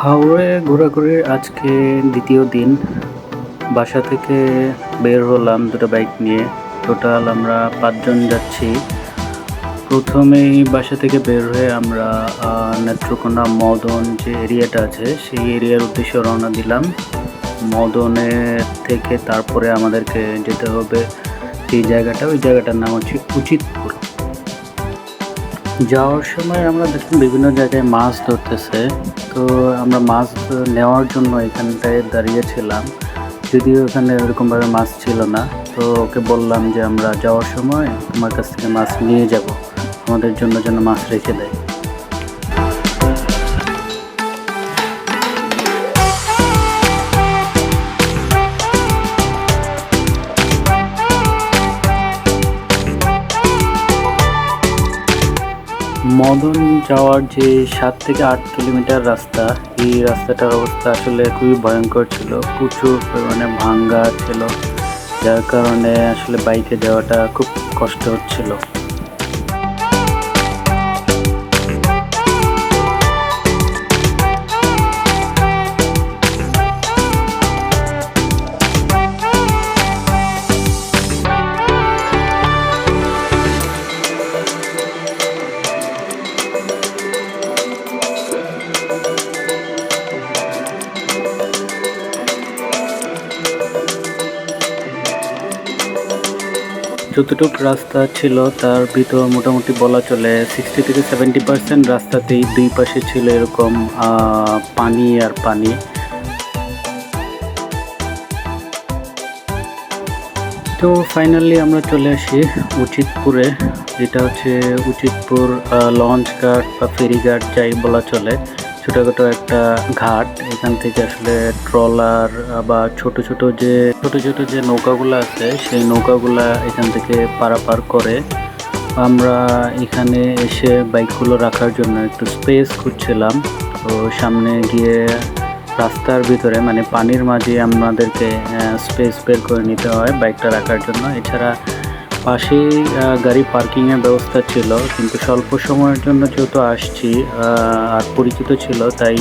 হাওড়ে ঘোরাঘুরির আজকে দ্বিতীয় দিন। বাসা থেকে বের হলাম দুটো বাইক নিয়ে। টোটাল আমরা পাঁচজন যাচ্ছি। প্রথমেই বাসা থেকে বের হয়ে আমরা নেত্রকোনা মদন যে এরিয়াটা আছে, সেই এরিয়ার উদ্দেশ্যে রওনা দিলাম। মদনের থেকে তারপরে আমাদেরকে যেতে হবে যে জায়গাটা। ওই জায়গাটার নাম হচ্ছে উচিতপুর। যাওয়ার সময় আমরা দেখুন বিভিন্ন জায়গায় মাছ ধরতেছে। তো আমরা মাছ নেওয়ার জন্য এখানটায় দাঁড়িয়েছিলাম যদিও এখানে ওরকমভাবে মাছ ছিল না। তো ওকে বললাম যে আমরা যাওয়ার সময় তোমার কাছ থেকে মাছ নিয়ে যাব। আমাদের জন্য যেন মাছ রেখে দেয়। মদন যাওয়ার যে সাত থেকে আট কিলোমিটার রাস্তা, এই রাস্তাটার অবস্থা আসলে খুবই ভয়ঙ্কর ছিল। প্রচুর পরিমাণে ভাঙ্গা ছিল, যার কারণে আসলে বাইকে যাওয়াটা খুব কষ্ট হচ্ছিল। যতটুকু রাস্তা ছিল, তার ভিতর মোটামুটি বলা চলে সিক্সটি থেকে সেভেন্টি পার্সেন্ট রাস্তাতেই দুই পাশে ছিল এরকম পানি আর পানি। তো ফাইনালি আমরা চলে আসি উচিতপুরে। যেটা হচ্ছে উচিতপুর লঞ্চ ঘাট বা ফেরিঘাট, যাই বলা চলে। ছোটোখাটো একটা ঘাট। এখান থেকে আসলে ট্রলার বা ছোট ছোট যে, ছোট ছোট যে নৌকাগুলো আছে, সেই নৌকাগুলা এখান থেকে পারাপার করে। আমরা এখানে এসে বাইকগুলো রাখার জন্য একটু স্পেস খুঁজছিলাম। তো সামনে গিয়ে রাস্তার ভিতরে মানে পানির মাঝে আমাদেরকে স্পেস বের করে নিতে হয় বাইকটা রাখার জন্য। এছাড়া পাশেই গাড়ি পার্কিংয়ের ব্যবস্থা ছিল, কিন্তু স্বল্প সময়ের জন্য যেহেতু আসছি আর পরিচিত ছিল, তাই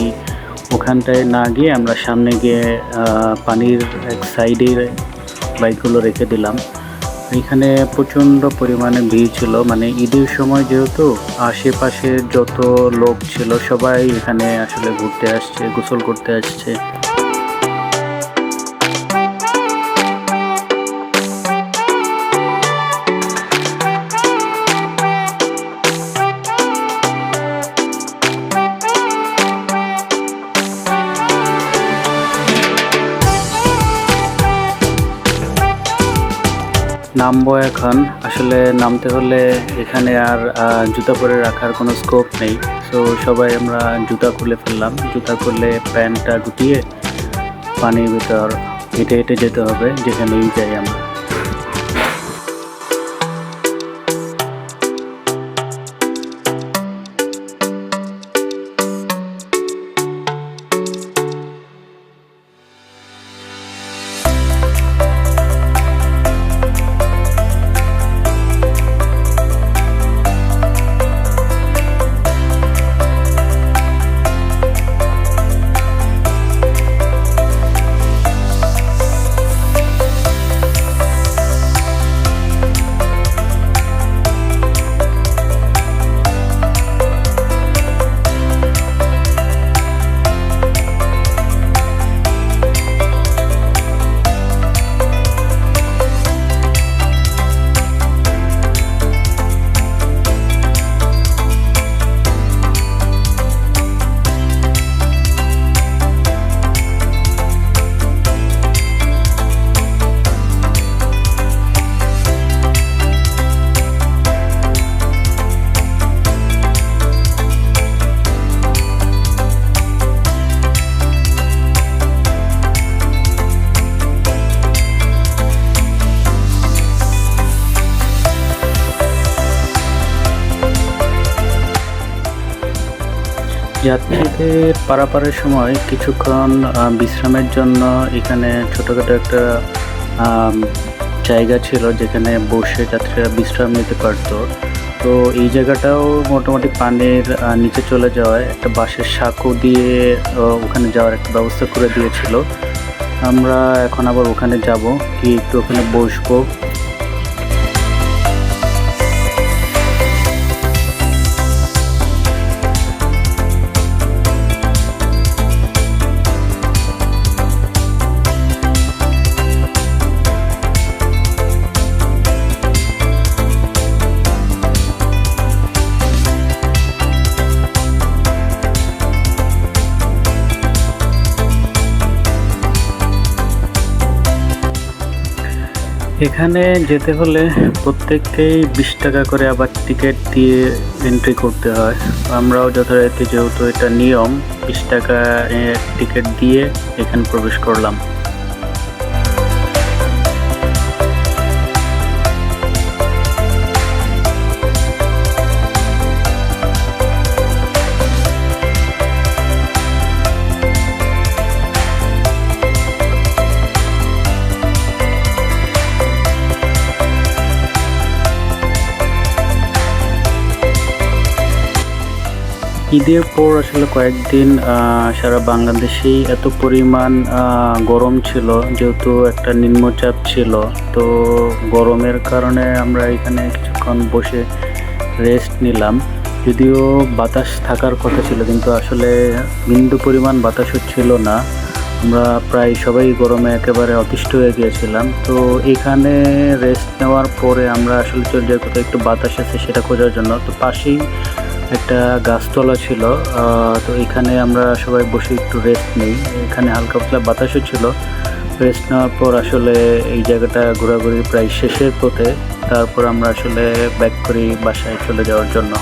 ওখানটায় না গিয়ে আমরা সামনে গিয়ে পানির এক সাইডে বাইকগুলো রেখে দিলাম। এখানে প্রচণ্ড পরিমাণে ভিড় ছিল মানে ঈদের সময় যেহেতু আশেপাশে যত লোক ছিল, সবাই এখানে আসলে ঘুরতে আসছে, গোসল করতে আসছে। নামবো এখন। আসলে নামতে হলে এখানে আর জুতা পরে রাখার কোনো স্কোপ নেই। তো সবাই আমরা জুতা খুলে ফেললাম। জুতা খুলে প্যান্টটা গুটিয়ে পানির ভিতর হেঁটে হেঁটে যেতে হবে, যেখানেই যাই আমরা। যাত্রীদের পারাপারের সময় কিছুক্ষণ বিশ্রামের জন্য এখানে ছোটোখাটো একটা জায়গা ছিল যেখানে বসে যাত্রীরা বিশ্রাম নিতে পারতো। তো এই জায়গাটাও মোটামুটি পানির নিচে চলে যাওয়ায় একটা বাঁশের সাঁকো দিয়ে ওখানে যাওয়ার একটা ব্যবস্থা করে দিয়েছিল। আমরা এখন আবার ওখানে যাব কি একটু ওখানে বসবো। এখানে যেতে হলে প্রত্যেককেই বিশ টাকা করে আবার টিকিট দিয়ে এন্ট্রি করতে হয়। আমরাও যথারীতি যেহেতু এটা নিয়ম, বিশ টাকা টিকিট দিয়ে এখানে প্রবেশ করলাম। ঈদের পর আসলে কয়েকদিন সারা বাংলাদেশেই এত পরিমাণ গরম ছিল, যেহেতু একটা নিম্নচাপ ছিল। তো গরমের কারণে আমরা এখানে কিছুক্ষণ বসে রেস্ট নিলাম। যদিও বাতাস থাকার কথা ছিল, কিন্তু আসলে বিন্দু পরিমাণ বাতাসও ছিল না। আমরা প্রায় সবাই গরমে একেবারে অতিষ্ঠ হয়ে গিয়েছিলাম। তো এখানে রেস্ট নেওয়ার পরে আমরা আসলে চলে যাই কোথাও, একটু বাতাস আছে সেটা খোঁজার জন্য। তো পাশেই একটা গাছতলা ছিল তো এখানে আমরা সবাই বসে একটু রেস্ট নিই। এখানে হালকা পাতলা বাতাসও ছিল। রেস্ট নেওয়ার পর আসলে এই জায়গাটা ঘোরাঘুরি প্রায় শেষের পথে। তারপর আমরা আসলে ব্যাক করি বাসায় চলে যাওয়ার জন্য।